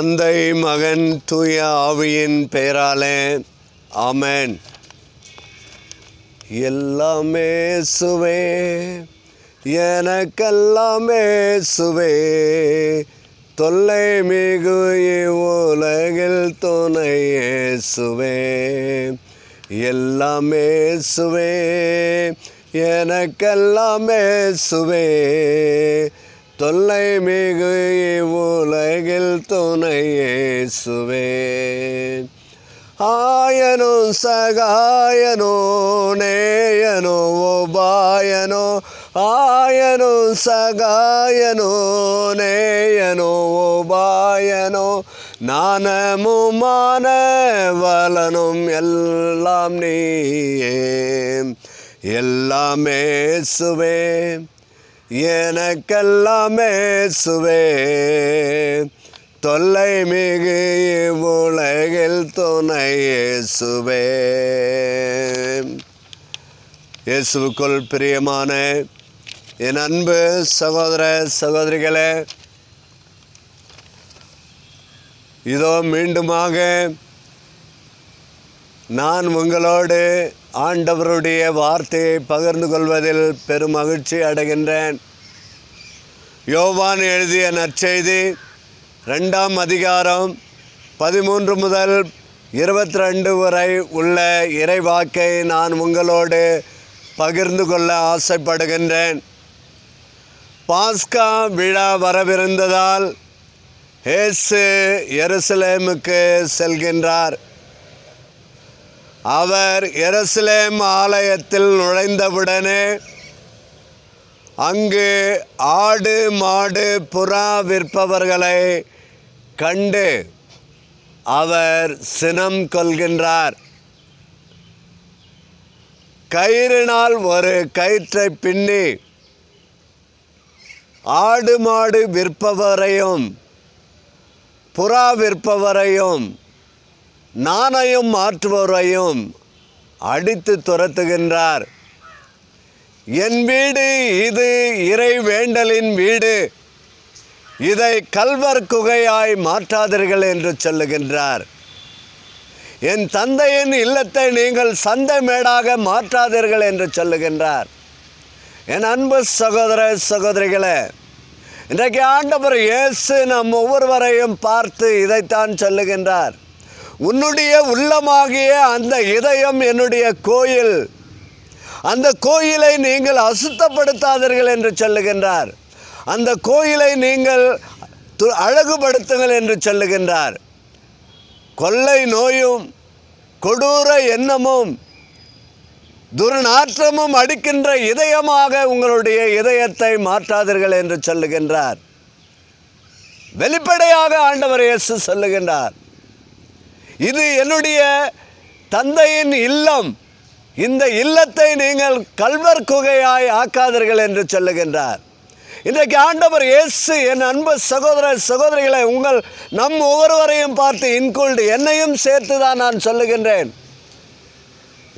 தந்தை மகன் தூய ஆவியின் பெயராலே ஆமேன். எல்லாமே சுவே எனக்கெல்லாமே சுவே தொல்லை மிகு உலகில் துணையே சுவே எல்லாமே சுவே எனக்கெல்லாமே சுவே தொல்லை மிகு உலகில் துணையே சுவே ஆயனோ சகாயனோ நேயனோ உபாயனோ ஆயனோ சகாயனோ நேயனோ உபாயனோ நானமுமான வலனும் எல்லாம் நீயே. எல்லாமே சுவே எனக்கெல்லாமே சுவே. தொல்லை மிகு உலகில் துணை இயேசுவே இயேசுவுக்குள் பிரியமான என் அன்பு சகோதர சகோதரிகளே இதோ மீண்டுமாக நான் உங்களோடு ஆண்டவருடைய வார்த்தையை பகிர்ந்து கொள்வதில் பெரும் மகிழ்ச்சி அடைகின்றேன். யோவான் எழுதிய நற்செய்தி ரெண்டாம் அதிகாரம் பதிமூன்று முதல் இருபத்தி ரெண்டு வரை உள்ள இறைவாக்கை நான் உங்களோடு பகிர்ந்து கொள்ள ஆசைப்படுகின்றேன். பாஸ்கா விழா வரவிருந்ததால் ஏசு எருசலேமுக்கு செல்கின்றார். அவர் எருசலேம் ஆலயத்தில் நுழைந்தவுடனே அங்கு ஆடு மாடு புறா விற்பவர்களை கண்டு அவர் சினம் கொள்கின்றார். கயிறினால் ஒரு கயிற்றை பின்னி ஆடு மாடு விற்பவரையும் புறா விற்பவரையும் நானையும் மாற்றுபவரையும் அடித்து துரத்துகின்றார். என் வீடு இது இறை வேண்டலின் வீடு. இதை கல்வர் குகையாய் மாற்றாதீர்கள் என்று சொல்லுகின்றார். என் தந்தையின் இல்லத்தை நீங்கள் சந்தை மேடாக மாற்றாதீர்கள் என்று சொல்லுகின்றார். என் அன்பு சகோதர சகோதரிகளே இன்றைக்கு ஆண்டவர் இயேசு நம் ஒவ்வொருவரையும் பார்த்து இதைத்தான் சொல்லுகின்றார். உன்னுடைய உள்ளமாகிய அந்த இதயம் என்னுடைய கோயில். அந்த கோயிலை நீங்கள் அசுத்தப்படுத்தாதீர்கள் என்று சொல்லுகின்றார். அந்த கோயிலை நீங்கள் து- அழகுபடுத்துங்கள் என்று சொல்லுகின்றார். கொள்ளை நோயும் கொடூர எண்ணமும் துர்நாற்றமும் அடிக்கின்ற இதயமாக உங்களுடைய இதயத்தை மாற்றாதீர்கள் என்று சொல்லுகின்றார். வெளிப்படையாக ஆண்டவர் இயேசு சொல்லுகின்றார். இது என்னுடைய தந்தையின் இல்லம். இந்த இல்லத்தை நீங்கள் கல்வர் குகையாய் ஆக்காதீர்கள் என்று சொல்லுகின்றார். இன்றைக்கு ஆண்டவர் இயேசு என் அன்பு சகோதர சகோதரிகளை உங்கள் நம் ஒவ்வொருவரையும் பார்த்து இன்கொள்டு என்னையும் சேர்த்து தான் நான் சொல்லுகின்றேன்.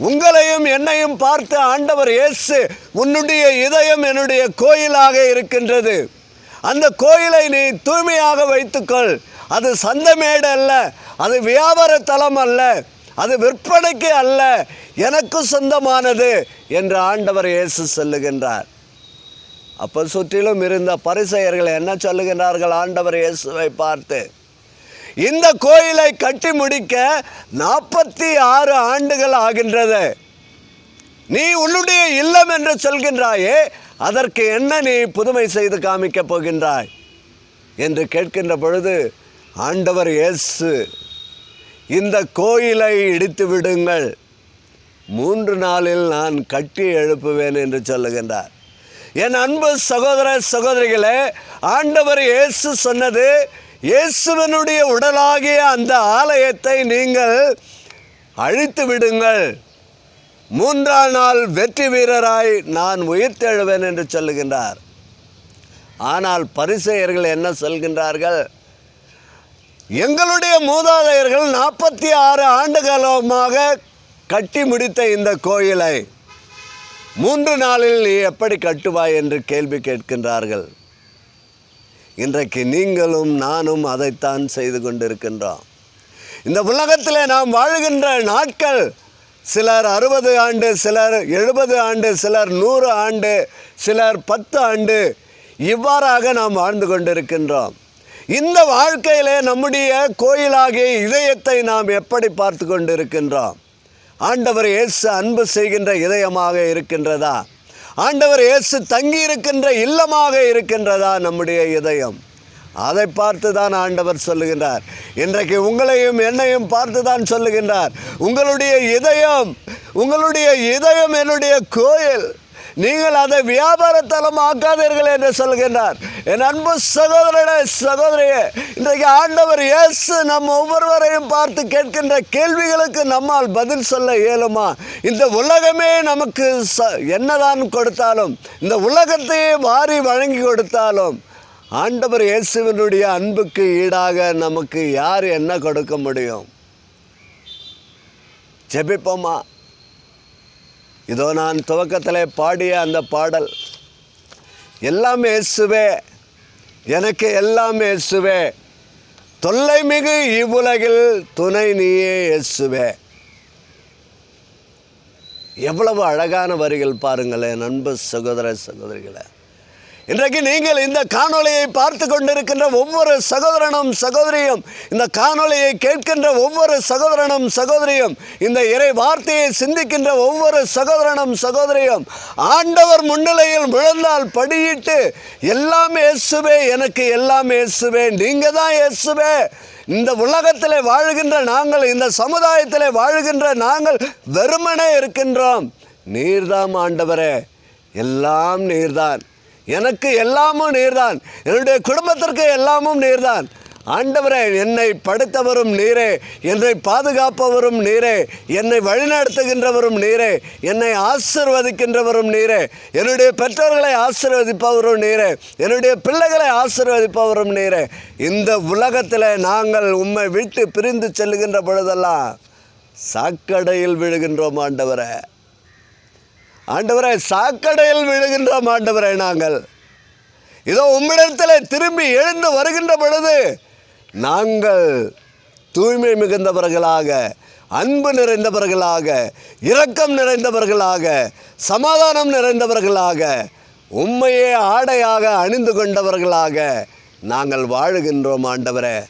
உங்களையும் என்னையும் பார்த்து ஆண்டவர் இயேசு உன்னுடைய இதயம் என்னுடைய கோயிலாக இருக்கின்றது. அந்த கோயிலை நீ தூய்மையாக வைத்துக்கொள். அது சந்தமேடு அல்ல அது வியாபார தலம் அல்ல அது விற்பனைக்கு அல்ல எனக்கு சொந்தமானது என்று ஆண்டவர் இயேசு சொல்லுகின்றார். அப்போ சுற்றிலும் இருந்த பரிசெயர்கள் என்ன சொல்லுகின்றார்கள்? ஆண்டவர் இயேசுவை பார்த்து இந்த கோயிலை கட்டி முடிக்க நாற்பத்தி ஆறு ஆண்டுகள் ஆகின்றது. நீ உன்னுடைய இல்லம் என்று சொல்கின்றாயே அதற்கு என்ன நீ புதுமை செய்து காமிக்கப் போகின்றாய்? என்று கேட்கின்ற பொழுது ஆண்டவர் இயேசு இந்த கோயிலை இடித்து விடுங்கள். மூன்று நாளில் நான் கட்டி எழுப்புவேன் என்று சொல்லுகின்றார். என் அன்பு சகோதர சகோதரிகளே ஆண்டவர் இயேசு சொன்னது இயேசுவனுடைய உடலாகிய அந்த ஆலயத்தை நீங்கள் அழித்து விடுங்கள். மூன்றாம் நாள் வெற்றி வீரராய் நான் உயிர்த்தெழுவேன் என்று சொல்லுகின்றார். ஆனால் பரிசெயர்கள் என்ன சொல்கின்றார்கள்? எங்களுடைய மூதாதையர்கள் நாற்பத்தி ஆறு ஆண்டு காலமாக கட்டி முடித்த இந்த கோயிலை மூன்று நாளில் நீ எப்படி கட்டுவாய் என்று கேள்வி கேட்கின்றார்கள். இன்றைக்கு நீங்களும் நானும் அதைத்தான் செய்து கொண்டிருக்கின்றோம். இந்த உலகத்தில் நாம் வாழ்கின்ற நாட்கள் சிலர் அறுபது ஆண்டு சிலர் எழுபது ஆண்டு சிலர் நூறு ஆண்டு சிலர் பத்து ஆண்டு இவ்வாறாக நாம் வாழ்ந்து கொண்டிருக்கின்றோம். இந்த வாழ்க்கையிலே நம்முடைய கோயிலாகிய இதயத்தை நாம் எப்படி பார்த்து கொண்டிருக்கின்றோம்? ஆண்டவர் இயேசு அன்பு செய்கின்ற இதயமாக இருக்கின்றதா? ஆண்டவர் இயேசு தங்கி இருக்கின்ற இல்லமாக இருக்கின்றதா நம்முடைய இதயம்? அதை பார்த்து தான் ஆண்டவர் சொல்லுகின்றார். இன்றைக்கு உங்களையும் என்னையும் பார்த்து தான் சொல்லுகின்றார். உங்களுடைய இதயம் உங்களுடைய இதயம் என்னுடைய கோயில் நீங்கள் அதை வியாபார தலம் ஆக்காதீர்கள் என்று சொல்கின்றார். என் அன்பு சகோதரனே சகோதரியே இன்றைக்கு ஆண்டவர் இயேசு நம்ம ஒவ்வொருவரையும் பார்த்து கேட்கின்ற கேள்விகளுக்கு நம்மால் பதில் சொல்ல இயலுமா? இந்த உலகமே நமக்கு ச என்னதான் கொடுத்தாலும் இந்த உலகத்தையே வாரி வழங்கி கொடுத்தாலும் ஆண்டவர் இயேசுவினுடைய அன்புக்கு ஈடாக நமக்கு யார் என்ன கொடுக்க முடியும்? ஜெபிப்போமா? இதோ நான் துவக்கத்தில் பாடிய அந்த பாடல் எல்லாம் இயேசுவே எனக்கு எல்லாம் இயேசுவே தொல்லை மிகு இவ்வுலகில் துணை நீயே இயேசுவே. எவ்வளவு அழகான வரிகள் பாருங்களேன் நண்பு சகோதர சகோதரிகளை. இன்றைக்கு நீங்கள் இந்த காணொலியை பார்த்து கொண்டிருக்கின்ற ஒவ்வொரு சகோதரனும் சகோதரியும் இந்த காணொலியை கேட்கின்ற ஒவ்வொரு சகோதரனும் சகோதரியும் இந்த இறை வார்த்தையை சிந்திக்கின்ற ஒவ்வொரு சகோதரனும் சகோதரியும் ஆண்டவர் முன்னிலையில் விழுந்தால் படியிட்டு எல்லாம் இயேசுவே எனக்கு எல்லாம் இயேசுவே நீங்கள் தான் இயேசுவே. இந்த உலகத்தில் வாழுகின்ற நாங்கள் இந்த சமுதாயத்தில் வாழுகின்ற நாங்கள் வெறுமனே இருக்கின்றோம். நீர்தாம் ஆண்டவரே எல்லாம் நீர்தான். எனக்கு எல்லாமும் நீர்தான். என்னுடைய குடும்பத்திற்கு எல்லாமும் நீர்தான். ஆண்டவரே என்னை படுத்தவரும் நீரே. என்னை பாதுகாப்பவரும் நீரே. என்னை வழிநடத்துகின்றவரும் நீரே. என்னை ஆசிர்வதிக்கின்றவரும் நீரே. என்னுடைய பெற்றோர்களை ஆசிர்வதிப்பவரும் நீரே. என்னுடைய பிள்ளைகளை ஆசிர்வதிப்பவரும் நீரே. இந்த உலகத்தில் நாங்கள் உம்மை விட்டு பிரிந்து செல்லுகின்ற பொழுதெல்லாம் சாக்கடையில் விழுகின்றோம் ஆண்டவரை. ஆண்டவரே சாக்கடையில் விழுகின்றோம் ஆண்டவரே நாங்கள். இதோ உம்மிடத்தில் திரும்பி எழுந்து வருகின்ற பொழுது நாங்கள் தூய்மை மிகுந்தவர்களாக அன்பு நிறைந்தவர்களாக இரக்கம் நிறைந்தவர்களாக சமாதானம் நிறைந்தவர்களாக உண்மையே ஆடையாக அணிந்து கொண்டவர்களாக நாங்கள் வாழுகின்றோம் ஆண்டவரே.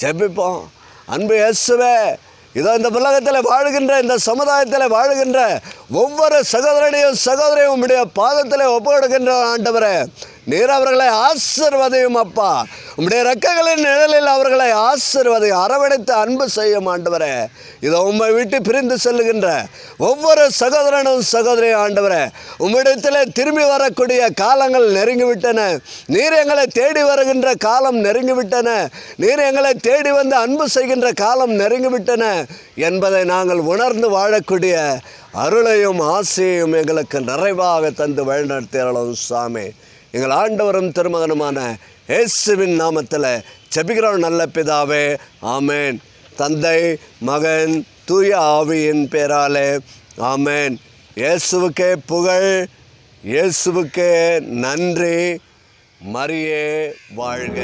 ஜெபிப்போம். அன்பு இயேசுவே இதோ இந்த உலகத்தில் வாழுகின்ற இந்த சமுதாயத்தில் வாழுகின்ற ஒவ்வொரு சகோதரனையும் சகோதரையும் உம்முடைய பாதத்தில் ஒப்புக்கொடுக்கின்ற ஆண்டவரே. நீர் அவர்களை ஆசிர்வதையும் அப்பா. உம்முடைய ரெக்கைகளின் நிழலில் அவர்களை ஆசிர்வதையும் அரவணைத்து அன்பு செய்யும் ஆண்டவரே. இதை உம்மை விட்டு பிரிந்து செல்லுகின்ற ஒவ்வொரு சகோதரனும் சகோதரி ஆண்டவரே. உம்மிடத்தில் திரும்பி வரக்கூடிய காலங்கள் நெருங்கிவிட்டன. நீர் எங்களை தேடி வருகின்ற காலம் நெருங்கிவிட்டன. நீர் எங்களை தேடி வந்து அன்பு செய்கின்ற காலம் நெருங்கிவிட்டன என்பதை நாங்கள் உணர்ந்து வாழக்கூடிய அருளையும் ஆசையும் எங்களுக்கு நிறைவாக தந்து வழிநடத்தியறோம் சாமி. எங்கள் ஆண்டவரும் திருமகனுமான இயேசுவின் நாமத்தில் செபிக்கிறோம் நல்ல பிதாவே. ஆமேன். தந்தை மகன் தூய ஆவியின் பேராலே. ஆமேன். இயேசுவுக்கே புகழ் இயேசுவுக்கே நன்றி. மரியே வாழ்க.